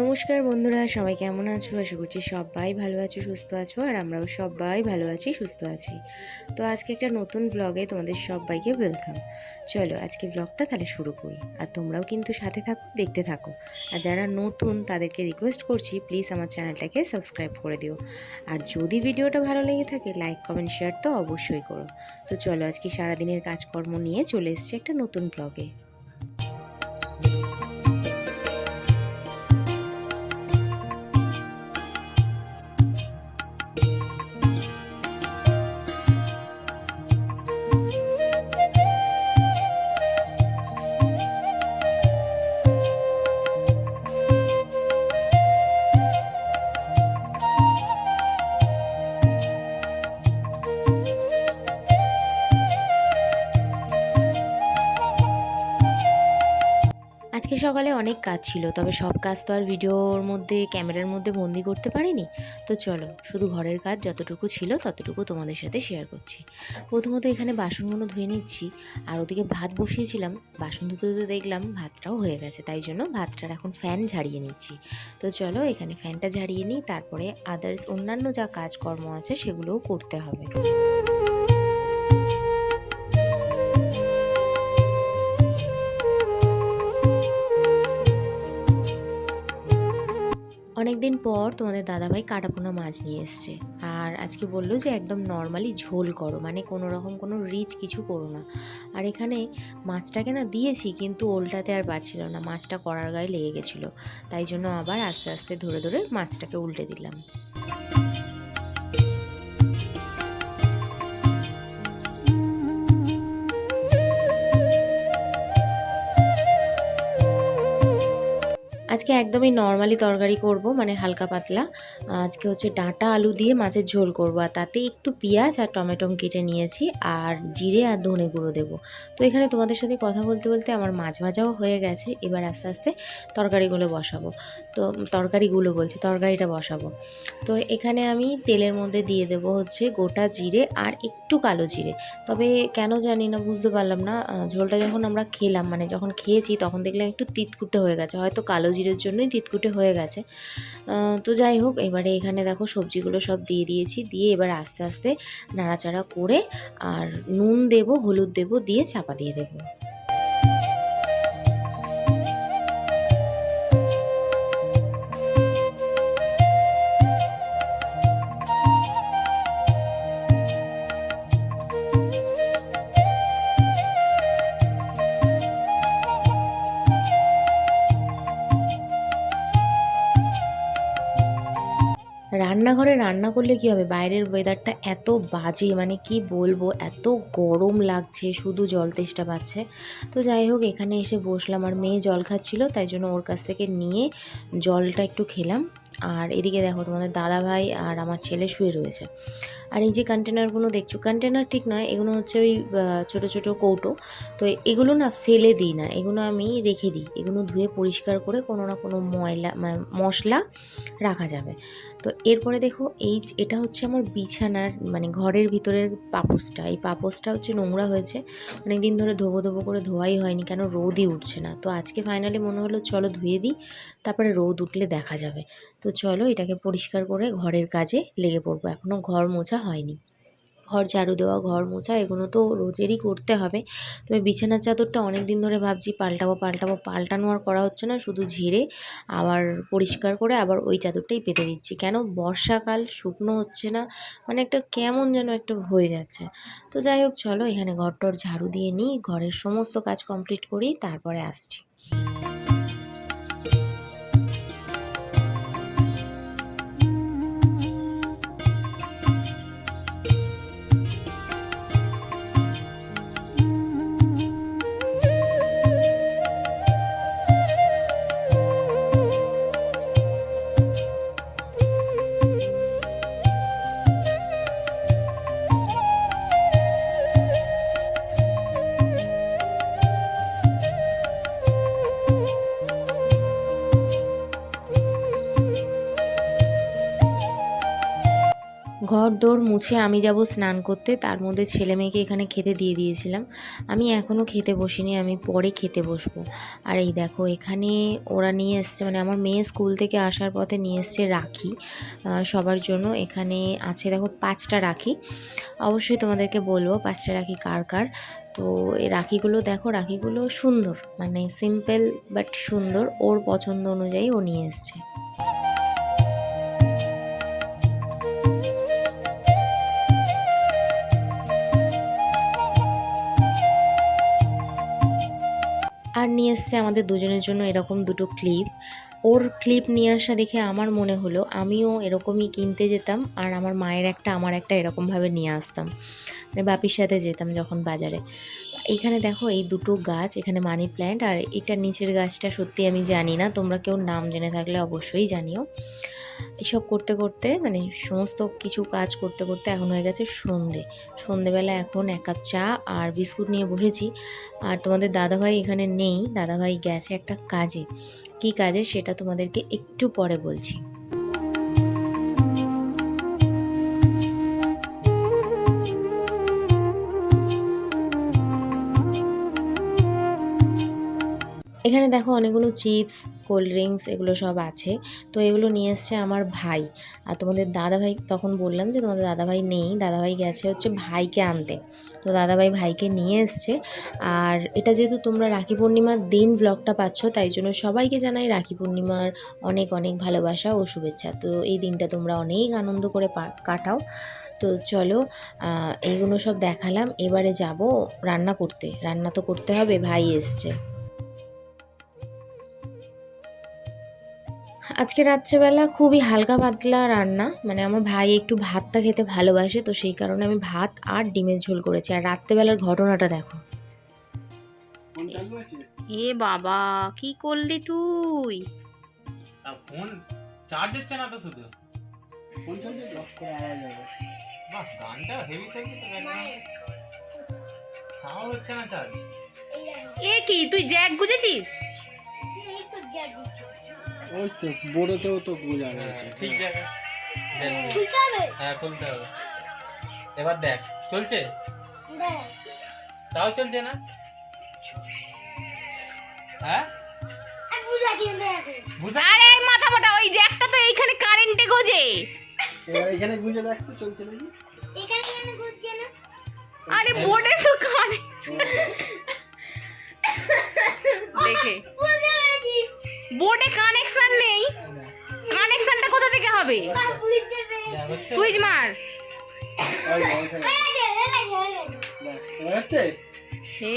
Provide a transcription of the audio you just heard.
নমস্কার বন্ধুরা, সবাই কেমন আছো? আশা করছি সবাই ভালো আছো, সুস্থ আছো, আর আমরাও সবাই ভালো আছি, সুস্থ আছি। তো আজকে একটা নতুন ব্লগে তোমাদের সবাইকে ওয়েলকাম চলো আজকে ব্লগটা তাহলে শুরু করি। আর তোমরাও কিন্তু সাথে থাকো, দেখতে থাকো। আর যারা নতুন, তাদেরকে রিকোয়েস্ট করছি প্লিজ আমার চ্যানেলটাকে সাবস্ক্রাইব করে দিও। আর যদি ভিডিওটা ভালো লেগে থাকে লাইক কমেন্ট শেয়ার তো অবশ্যই করো। তো চলো আজকে সারাদিনের কাজকর্ম নিয়ে চলে এসছি একটা নতুন ব্লগে সকালে অনেক কাজ ছিল, তবে সব কাজ তো আর ভিডিওর মধ্যে, ক্যামেরার মধ্যে বন্দি করতে পারিনি। তো চলো, শুধু ঘরের কাজ যতটুকু ছিল ততটুকু তোমাদের সাথে শেয়ার করছি। প্রথমত এখানে বাসনগুলো ধুয়ে নিচ্ছি, আর ওদিকে ভাত বসিয়েছিলাম। বাসন ধুতে ধুতে দেখলাম ভাতটাও হয়ে গেছে, তাই জন্য ভাতটার এখন ফ্যান ঝাড়িয়ে নিচ্ছি। তো চলো এখানে ফ্যানটা ঝাড়িয়ে নিই, তারপরে আদার্স অন্যান্য যা কাজকর্ম আছে সেগুলোও করতে হবে। দিন পর তোমাদের দাদাভাই কাটাপোনা মাছ নিয়ে এসছে। আর আজকে বলল যে একদম নর্মালি ঝোল করো মানে কোনো রকম কোনো রিচ কিছু করো না। আর এখানে মাছটাকে না দিয়েছি, কিন্তু ওলটাতে আর পারছিল না, মাছটা করার গায়ে লেগে গেছিল। তাই জন্য আবার আস্তে আস্তে ধরে ধরে মাছটাকে উল্টে দিলাম। আজকে একদমই নর্মালি তরকারি করব মানে হালকা পাতলা। আজকে হচ্ছে ডাঁটা আলু দিয়ে মাছের ঝোল করব, আর তাতে একটু পেঁয়াজ আর টমেটো কেটে নিয়েছি, আর জিরে আর ধনে গুঁড়ো দেবো। তো এখানে তোমাদের সাথে কথা বলতে বলতে আমার মাছ ভাজাও হয়ে গেছে, এবার আস্তে আস্তে তরকারিগুলো বসাবো। তো তরকারিগুলো বলছি, তরকারিটা বসাবো। তো এখানে আমি তেলের মধ্যে দিয়ে দেবো হচ্ছে গোটা জিরে আর একটু কালো জিরে। তবে কেন জানি না, বুঝতে পারলাম না। ঝোলটা যখন আমরা খেলাম মানে যখন খেয়েছি, তখন দেখলাম একটু তিতকুটে হয়ে গেছে, হয়তো কালো জিরের জন্যই তিতকুটে হয়ে গেছে। তো যাই হোক, এবারে এখানে দেখো সবজিগুলো সব দিয়ে দিয়েছি। দিয়ে এবার আস্তে আস্তে নাড়াচাড়া করে আর নুন দেব, হলুদ দেব, দিয়ে চাপা দিয়ে দেবো। রান্নাঘরে রান্না করলে কি হবে? বাইরের ওয়েদারটা এত বাজে মানে কি বলব? এত গরম লাগছে, শুধু জল তেষ্টা পাচ্ছে। তো যাই হোক, এখানে এসে বসলাম। আর মেয়ে জল খাচ্ছিল, তাই জন্য ওর কাছ থেকে নিয়ে জলটা একটু খেলাম। আর এদিকে দেখো তোমাদের দাদা ভাই আর আমার ছেলে শুয়ে রয়েছে। আর এই যে কন্টেনারগুলো দেখছ কন্টেনার ঠিক নয়, এগুলো হচ্ছে ওই ছোটো ছোটো কৌটো। তো এগুলো না ফেলে দিই না, এগুলো আমি রেখে দিই। এগুলো ধুয়ে পরিষ্কার করে কোনো না কোনো ময়লা মানে মশলা রাখা যাবে। তো এরপরে দেখো এই এটা হচ্ছে আমার বিছানার মানে ঘরের ভিতরের পাপোসটা এই পাপোসটা হচ্ছে নোংরা হয়েছে অনেক দিন ধরে ধোবো ধোবো করে ধোয়াই হয়নি, কেন রোদই উঠছে না। তো আজকে ফাইনালি মনে হলো চলো ধুয়ে দিই, তারপরে রোদ উঠলে দেখা যাবে। তো চলো এটাকে পরিষ্কার করে ঘরের কাজে লেগে পড়ব। এখনও ঘর মোছা হয়নি। ঘর ঝাড়ু দেওয়া, ঘর মোছা, এগুলো তো রোজেরই করতে হবে। তবে বিছানার চাদরটা অনেক দিন ধরে ভাবছি পাল্টাবো পাল্টাবো, পাল্টানো আর করা হচ্ছে না, শুধু ঝেড়ে আবার পরিষ্কার করে আবার ওই চাদরটাই পেতে দিচ্ছি। কেন? বর্ষাকাল, শুকনো হচ্ছে না মানে একটা কেমন যেন একটা হয়ে যাচ্ছে। তো যাই হোক, চলো এখানে ঘরটর ঝাড়ু দিয়ে নিই, ঘরের সমস্ত কাজ কমপ্লিট করি, তারপরে আসছি। ঘর দোর মুছে আমি যাব স্নান করতে। তার মধ্যে ছেলে মেয়েকে এখানে খেতে দিয়ে দিয়েছিলাম। আমি এখনও খেতে বসিনি, আমি পরে খেতে বসবো। আর এই দেখো, এখানে ওরা নিয়ে এসছে মানে আমার মেয়ে স্কুল থেকে আসার পথে নিয়ে এসছে রাখি সবার জন্য। এখানে আছে দেখো পাঁচটা রাখি। অবশ্যই তোমাদেরকে বলব পাঁচটা রাখি কার কার। তো এই রাখিগুলো দেখো, রাখিগুলো সুন্দর মানে সিম্পল বাট সুন্দর। ওর পছন্দ অনুযায়ী ও নিয়ে এসছে। আর নিয়ে এসছে আমাদের দুজনের জন্য এরকম দুটো ক্লিপ ওর ক্লিপ নিয়ে আসা দেখে আমার মনে হলো আমিও এরকমই কিনতে যেতাম আর আমার মায়ের একটা, আমার একটা এরকমভাবে নিয়ে আসতাম। মানে বাপির সাথে যেতাম যখন বাজারে। এখানে দেখো এই দুটো গাছ, এখানে মানি প্ল্যান্ট আর এটার নিচের গাছটা সত্যি আমি জানি না, তোমরা কেউ নাম জেনে থাকলে অবশ্যই জানিও। এসব করতে করতে মানে সমস্ত কিছু কাজ করতে করতে এখন হয়ে গেছে সন্ধে। সন্ধেবেলা এখন এক কাপ চা আর বিস্কুট নিয়ে বসেছি। আর তোমাদের দাদাভাই এখানে নেই, দাদাভাই গেছে একটা কাজে। কি কাজে সেটা তোমাদেরকে একটু পরে বলছি। এখানে দেখো অনেকগুলো চিপস, কোল্ড ড্রিঙ্কস এগুলো সব আছে। তো এগুলো নিয়ে এসছে আমার ভাই। আর তোমাদের দাদাভাই, তখন বললাম যে তোমাদের দাদাভাই নেই, দাদাভাই গেছে হচ্ছে ভাইকে আনতে। তো দাদাভাই ভাইকে নিয়ে এসছে। আর এটা যেহেতু তোমরা রাখি পূর্ণিমার দিন ব্লগটা পাচ্ছ, তাই জন্য সবাইকে জানাই রাখি পূর্ণিমার অনেক অনেক ভালোবাসা ও শুভেচ্ছা। তো এই দিনটা তোমরা অনেক আনন্দ করে কাটাও। তো চলো এইগুলো সব দেখালাম। এবারে যাব রান্না করতে। রান্না তো করতে হবে, ভাই এসছে। আজকে রাত্রেবেলা খুবই হালকা পাতলা রান্না মানে আমার ভাই একটু ভাতটা খেতে ভালোবাসে তো সেই কারণে আমি ভাত আর ডিমের ঝোল করেছি। আর রাত্রেবেলার ঘটনাটা দেখো। এ বাবা কি করলি তুই? ফোন চার্জ হচ্ছে না তো শুধু। বাহ গানটা হেভি চলছে তো ব্যাকগ্রাউন্ড তাও হচ্ছে না চার্জ এ কি তুই জ্যাক বুঝেছিস? ওই তো বড়তেও তো বোঝা গেছে। ঠিক জায়গা। হ্যাঁ খুলতে হবে। এবার দেখ চলছে? তাও চলছে না? হ্যাঁ? বুঝা আরে মাথা মোটা ওই জ্যাকটা তো এইখানে কারেন্টে গোজে। এবার এখানে গুঁজে দেখতে চলছে নাকি? আরে বোর্ডে তো কানে দেখে। বোর্ডে কানেকশন নেই। কানেকশনটা কোথা থেকে হবে? সুইচ মার। হে